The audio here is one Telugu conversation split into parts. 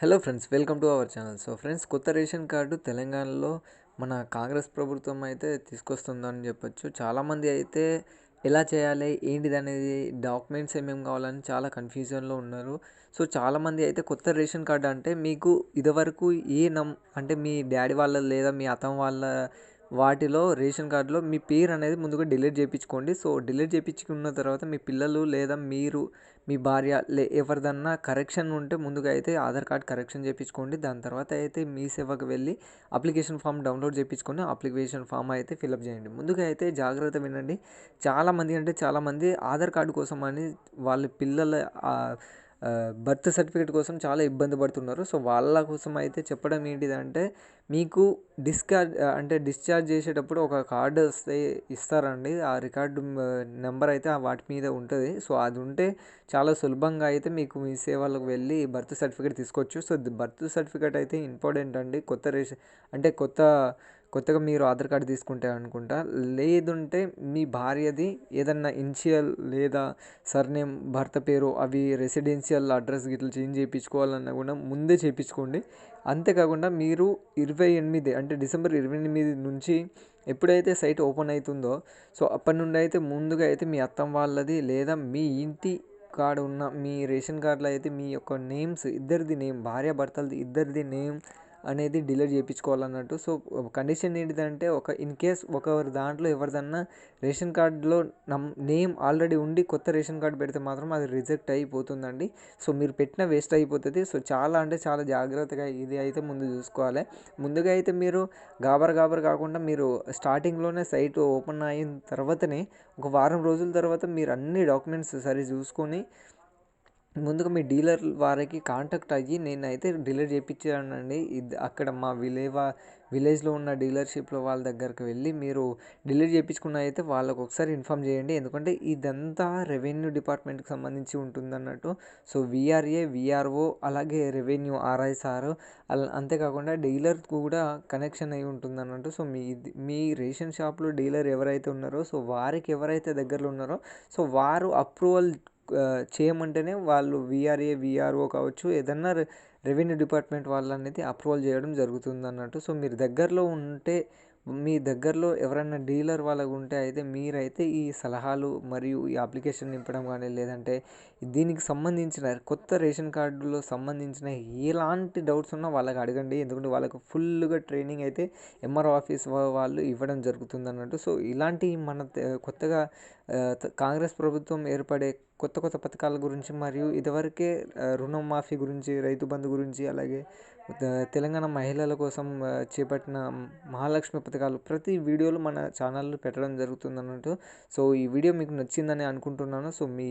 Hello friends welcome to our channel so friends కొత్త రేషన్ కార్డు తెలంగాణలో మన కాంగ్రెస్ ప్రభుత్వం అయితే తీసుకొస్తుందని చెప్పొచ్చు. చాలామంది అయితే ఎలా చేయాలి ఏంటిది అనేది డాక్యుమెంట్స్ ఏమేమి కావాలని చాలా కన్ఫ్యూజన్లో ఉన్నారు. సో చాలామంది అయితే కొత్త రేషన్ కార్డు అంటే మీకు ఇదివరకు ఏ నం అంటే మీ డాడీ వాళ్ళ లేదా మీ అత్తం వాళ్ళ వాటిలో రేషన్ కార్డులో మీ పేరు అనేది ముందుగా డిలీట్ చేయించుకోండి. సో డిలీట్ చేయించుకున్న తర్వాత మీ పిల్లలు లేదా మీరు మీ భార్య లే ఎవరిదన్నా కరెక్షన్ ఉంటే ముందుగా అయితే ఆధార్ కార్డ్ కరెక్షన్ చేయించుకోండి. దాని తర్వాత అయితే మీ సేవకు వెళ్ళి అప్లికేషన్ ఫామ్ డౌన్లోడ్ చేయించుకొని అప్లికేషన్ ఫామ్ అయితే ఫిలప్ చేయండి. ముందుగా అయితే జాగ్రత్త వినండి. చాలామంది అంటే చాలామంది ఆధార్ కార్డు కోసం అని వాళ్ళ పిల్లల బర్త్ సర్టిఫికేట్ కోసం చాలా ఇబ్బంది పడుతున్నారు. సో వాళ్ళ కోసం అయితే చెప్పడం ఏంటిదంటే మీకు డిస్చార్జ్ అంటే డిశ్చార్జ్ చేసేటప్పుడు ఒక కార్డు వస్తే ఇస్తారండి. ఆ రికార్డు నెంబర్ అయితే వాటి మీద ఉంటుంది. సో అది ఉంటే చాలా సులభంగా అయితే మీకు మీ సేవలకు వెళ్ళి బర్త్ సర్టిఫికేట్ తీసుకోవచ్చు. సో బర్త్ సర్టిఫికేట్ అయితే ఇంపార్టెంట్ అండి. కొత్త రేషన్ అంటే కొత్త కొత్తగా మీరు ఆధార్ కార్డు తీసుకుంటే అనుకుంటా లేదుంటే మీ భార్యది ఏదన్నా ఇనిషియల్ లేదా సర్నేమ్ భర్త పేరు అవి రెసిడెన్షియల్ అడ్రస్ గిట్ల చేంజ్ చేయించుకోవాలన్నా కూడా ముందే చేయించుకోండి. అంతేకాకుండా మీరు ఇరవై ఎనిమిది అంటే డిసెంబర్ ఇరవై ఎనిమిది నుంచి ఎప్పుడైతే సైట్ ఓపెన్ అవుతుందో సో అప్పటి నుండి అయితే ముందుగా అయితే మీ అత్తం వాళ్ళది లేదా మీ ఇంటి కార్డు ఉన్న మీ రేషన్ కార్డులో అయితే మీ యొక్క నేమ్స్ ఇద్దరిది నేమ్ భార్య భర్తలది ఇద్దరిది నేమ్ అనేది డిలీట్ చేయించుకోవాలన్నట్టు సో కండిషన్ ఏంటిదంటే ఒక ఇన్ కేస్ ఒకరి దాంట్లో ఎవరిదన్నా రేషన్ కార్డులో నమ్ నేమ్ ఆల్రెడీ ఉండి కొత్త రేషన్ కార్డు పెడితే మాత్రం అది రిజెక్ట్ అయిపోతుందండి. సో మీరు పెట్టిన వేస్ట్ అయిపోతుంది. సో చాలా అంటే చాలా జాగ్రత్తగా ఇది అయితే ముందు చూసుకోవాలి. ముందుగా అయితే మీరు గాబర్ గాబర్ కాకుండా మీరు స్టార్టింగ్లోనే సైట్ ఓపెన్ అయిన తర్వాతనే ఒక వారం రోజుల తర్వాత మీరు అన్ని డాక్యుమెంట్స్ సరి చూసుకొని ముందుగా మీ డీలర్ వారికి కాంటాక్ట్ అయ్యి నేనైతే డీలర్ చేయించానండి ఇది అక్కడ మా విలేవా విలేజ్లో ఉన్న డీలర్షిప్లో వాళ్ళ దగ్గరికి వెళ్ళి మీరు డీలర్ చేయించుకున్న అయితే వాళ్ళకు ఒకసారి ఇన్ఫామ్ చేయండి. ఎందుకంటే ఇదంతా రెవెన్యూ డిపార్ట్మెంట్కి సంబంధించి ఉంటుంది అన్నట్టు సో విఆర్ఏ విఆర్ఓ అలాగే రెవెన్యూ ఆర్ఐసార్ అలా అంతేకాకుండా డీలర్ కూడా కనెక్షన్ అయి ఉంటుంది అన్నట్టు సో మీ మీ రేషన్ షాప్లో డీలర్ ఎవరైతే ఉన్నారో సో వారికి ఎవరైతే దగ్గరలో ఉన్నారో సో వారు అప్రూవల్ చేయమంటేనే వాళ్ళు విఆర్ఏ విఆర్ఓ కావచ్చు ఏదన్నా రెవెన్యూ డిపార్ట్మెంట్ వాళ్ళు అనేది అప్రూవల్ చేయడం జరుగుతుంది అన్నట్టు సో మీరు దగ్గరలో ఉంటే మీ దగ్గరలో ఎవరైనా డీలర్ వాళ్ళకు ఉంటే అయితే మీరైతే ఈ సలహాలు మరియు ఈ అప్లికేషన్ నింపడం కానీ లేదంటే దీనికి సంబంధించిన కొత్త రేషన్ కార్డులో సంబంధించిన ఎలాంటి డౌట్స్ ఉన్నా వాళ్ళకి అడగండి. ఎందుకంటే వాళ్ళకు ఫుల్గా ట్రైనింగ్ అయితే ఎంఆర్ఓ ఆఫీస్ వాళ్ళు ఇవ్వడం జరుగుతుంది అన్నట్టు సో ఇలాంటి మన కొత్తగా కాంగ్రెస్ ప్రభుత్వం ఏర్పడే కొత్త కొత్త పథకాల గురించి మరియు ఇదివరకే రుణమాఫీ గురించి రైతు బంధు గురించి అలాగే తెలంగాణ మహిళల కోసం చేపట్టిన మహాలక్ష్మి పథకాలు ప్రతి వీడియోలు మన ఛానల్లో పెట్టడం జరుగుతుంది అన్నట్టు సో ఈ వీడియో మీకు నచ్చిందని అనుకుంటున్నాను. సో మీ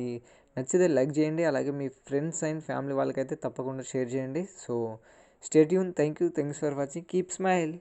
నచ్చితే లైక్ చేయండి. అలాగే మీ ఫ్రెండ్స్ అండ్ ఫ్యామిలీ వాళ్ళకైతే తప్పకుండా షేర్ చేయండి. So stay tune thank you. Thanks for watching. Keep smile.